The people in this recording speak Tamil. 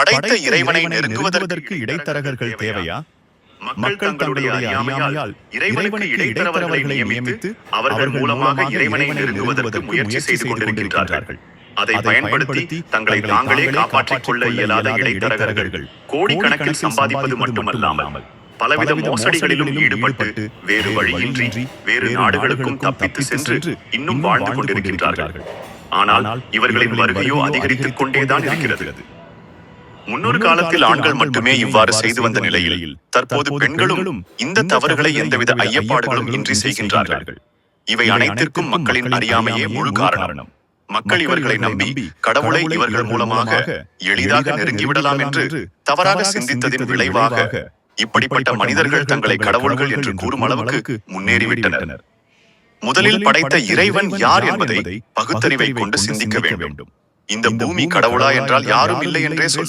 படைத்த இறைவனை நெருங்குவதற்கு இடைத்தரகர்கள் தேவையா? மக்கள் தங்களுடைய அறியாமையால் இறைவனுக்கு இடைத்தரகர்களை நியமித்து அவர்கள் மூலமாக இறைவனை நெருங்குவதற்கு முயற்சி செய்து கொண்டிருக்கின்றார்கள். அதை பயன்படுத்தி தங்களை தாங்களே காப்பாற்றிக் கொள்ள இயலாத இடைத்தரகர்கள். கோடிக்கணக்கில் சம்பாதிப்பது மட்டுமல்லாமல் பலவித மோசடிகளிலும் ஈடுபட்டு வேறு வழியின்றி வேறு நாடுகளுக்கும் தப்பித்து சென்று இன்னும் வாழ்ந்து கொண்டிருக்கின்றார்கள். ஆனால் இவர்களின் வருகையோ அதிகரித்துக் கொண்டேதான் இருக்கிறது. முன்னொரு காலத்தில் ஆண்கள் மட்டுமே இவ்வாறு செய்து வந்த நிலையில் தற்போது பெண்களும் இந்த தவறுகளை எந்தவித ஐயப்பாடுகளும் இன்றி செய்கின்றார்கள். இவை அனைத்திற்கும் மக்களின் அறியாமையே முழு காரணம். மக்கள் இவர்களை நம்பி கடவுளை இவர்கள் மூலமாக எளிதாக நெருங்கிவிடலாம் என்று தவறாக சிந்தித்ததின் விளைவாக இப்படிப்பட்ட மனிதர்கள் தங்களை கடவுள்கள் என்று கூறும் அளவுக்கு முன்னேறிவிட்டனர். முதலில் படைத்த இறைவன் யார் என்பதை பகுத்தறிவை கொண்டு சிந்திக்க வேண்டும். இந்த பூமி கடவுளா என்றால் யாரும் இல்லை என்றே சொல்